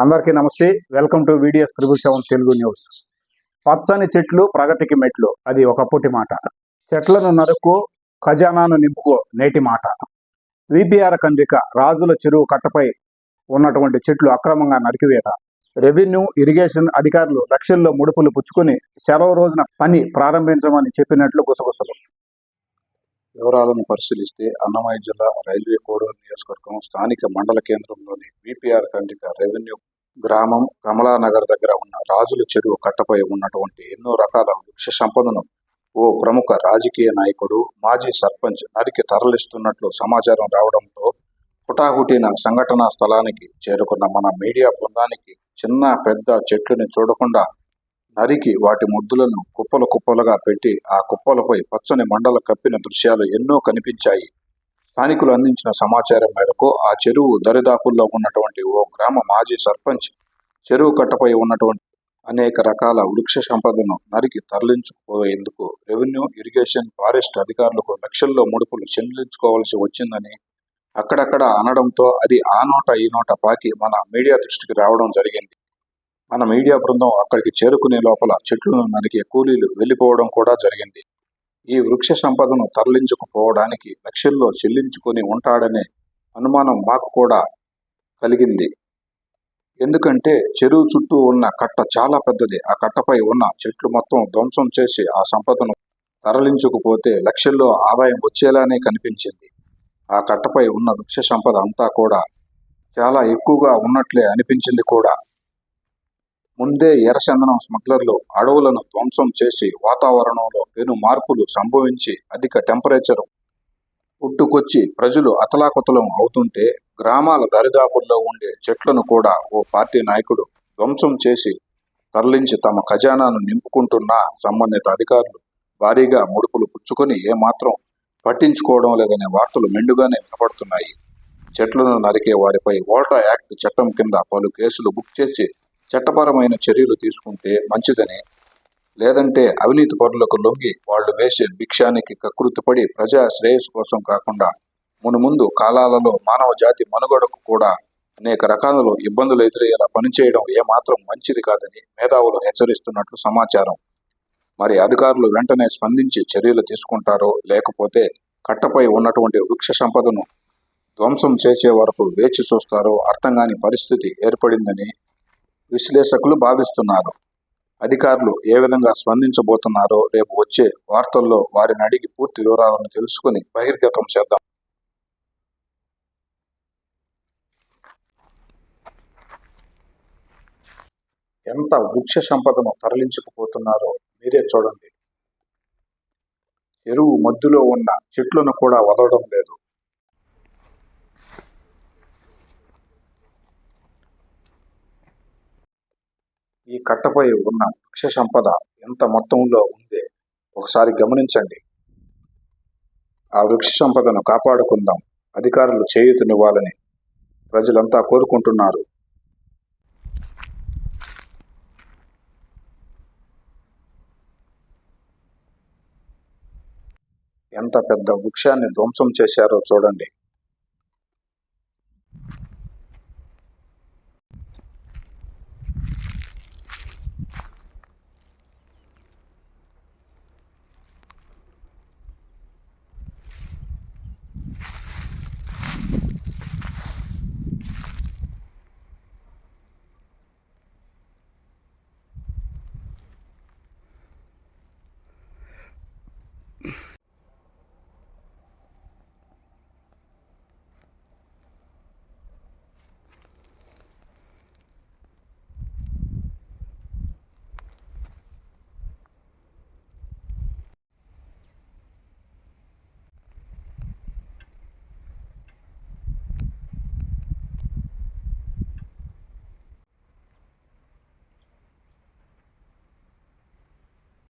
అందరికీ నమస్తే. Welcome to videos triple seven Telugu news పచ్చని చెట్లు ప్రగతికి మెట్లు. అది ఒకప్పటి మాట. చెట్లను నరుకు ఖజానాను నింపుకో నేటి మాట. విపిఆర్ కందిక రాజుల చెరువు కట్టపై ఉన్నటువంటి చెట్లు అక్రమంగా నరికివేత. రెవెన్యూ ఇరిగేషన్ అధికారులు లక్షల్లో ముడుపులు పుచ్చుకొని సెలవు రోజున పని ప్రారంభించమని చెప్పినట్లు గుసగుసలు. వివరాలను పరిశీలిస్తే అన్నమయ్య జిల్లా రైల్వే కోడూరు నియోజకవర్గం స్థానిక మండల కేంద్రంలోని విపిఆర్ కండిక రెవెన్యూ గ్రామం కమలానగర్ దగ్గర ఉన్న రాజుల చెరువు కట్టపై ఉన్నటువంటి ఎన్నో రకాల వృక్ష సంపదను ఓ ప్రముఖ రాజకీయ నాయకుడు మాజీ సర్పంచ్ నరికి తరలిస్తున్నట్లు సమాచారం రావడంతో హుటాహుటిన సంఘటనా స్థలానికి చేరుకున్న మన మీడియా బృందానికి చిన్న పెద్ద చెట్లని చూడకుండా నరికి వాటి ముద్దులను కుప్పలు కుప్పలుగా పెట్టి ఆ కుప్పలపై పచ్చని మండల కప్పిన దృశ్యాలు ఎన్నో కనిపించాయి. స్థానికులు అందించిన సమాచారం మేరకు ఆ చెరువు దరిదాపుల్లో ఉన్నటువంటి ఓ గ్రామ మాజీ సర్పంచ్ చెరువు కట్టపై ఉన్నటువంటి అనేక రకాల వృక్ష సంపదను నరికి తరలించుకుపోయేందుకు రెవెన్యూ ఇరిగేషన్ ఫారెస్ట్ అధికారులకు లక్షల్లో ముడుపులు చెల్లించుకోవాల్సి వచ్చిందని అక్కడక్కడ అనడంతో అది ఆ నోట ఈ నోట పాకి మన మీడియా దృష్టికి రావడం జరిగింది. మన మీడియా బృందం అక్కడికి చేరుకునే లోపల చెట్లను నరికే కూలీలు వెళ్ళిపోవడం కూడా జరిగింది. ఈ వృక్ష సంపదను తరలించుకుపోవడానికి లక్షల్లో చెల్లించుకొని ఉంటాడనే అనుమానం మాకు కూడా కలిగింది. ఎందుకంటే చెరువు చుట్టూ ఉన్న కట్ట చాలా పెద్దది. ఆ కట్టపై ఉన్న చెట్లు మొత్తం ధ్వంసం చేసి ఆ సంపదను తరలించుకుపోతే లక్షల్లో ఆదాయం వచ్చేలానే కనిపించింది. ఆ కట్టపై ఉన్న వృక్ష సంపద అంతా కూడా చాలా ఎక్కువగా ఉన్నట్లే అనిపించింది కూడా. ముందే ఎర్రచందనం స్మగ్లర్లు అడవులను ధ్వంసం చేసి వాతావరణంలో పెను మార్పులు సంభవించి అధిక టెంపరేచర్ పుట్టుకొచ్చి ప్రజలు అతలాకుతలం అవుతుంటే గ్రామాల దరిదాపుల్లో ఉండే చెట్లను కూడా ఓ పార్టీ నాయకుడు ధ్వంసం చేసి తరలించి తమ ఖజానాను నింపుకుంటున్న సంబంధిత అధికారులు భారీగా ముడుపులు పుచ్చుకొని ఏమాత్రం పట్టించుకోవడం లేదనే వార్తలు మెండుగానే వినపడుతున్నాయి. చెట్లను నరికే వారిపై ఓటా యాక్ట్ చట్టం కింద పలు కేసులు బుక్ చేసి చట్టపరమైన చర్యలు తీసుకుంటే మంచిదని లేదంటే అవినీతి పరులకు లొంగి వాళ్ళు వేసే భిక్షానికి కకృతిపడి ప్రజా శ్రేయస్సు కోసం కాకుండా మునుముందు కాలాలలో మానవ జాతి మనుగడకు కూడా అనేక రకాలలో ఇబ్బందులు ఎదురయ్యేలా పనిచేయడం ఏమాత్రం మంచిది కాదని మేధావులు హెచ్చరిస్తున్నట్లు సమాచారం. మరి అధికారులు వెంటనే స్పందించి చర్యలు తీసుకుంటారో లేకపోతే కట్టపై ఉన్నటువంటి వృక్ష సంపదను ధ్వంసం చేసే వరకు వేచి చూస్తారో అర్థం కాని పరిస్థితి ఏర్పడిందని విశ్లేషకులు భావిస్తున్నారు. అధికారులు ఏ విధంగా స్పందించబోతున్నారో రేపు వచ్చే వార్తల్లో వారిని అడిగి పూర్తి వివరాలను తెలుసుకుని బహిర్గతం చేద్దాం. ఎంత వృక్ష సంపదను తరలించకపోతున్నారో మీరే చూడండి. ఎరువు మధ్యలో ఉన్న చెట్లను కూడా వదలడం లేదు. ఈ కట్టపై ఉన్న వృక్ష సంపద ఎంత మొత్తంలో ఉందే? ఒకసారి గమనించండి. ఆ వృక్ష సంపదను కాపాడుకుందాం. అధికారులు చేయూతనివ్వాలని ప్రజలంతా కోరుకుంటున్నారు. ఎంత పెద్ద వృక్షాన్ని ధ్వంసం చేశారో చూడండి.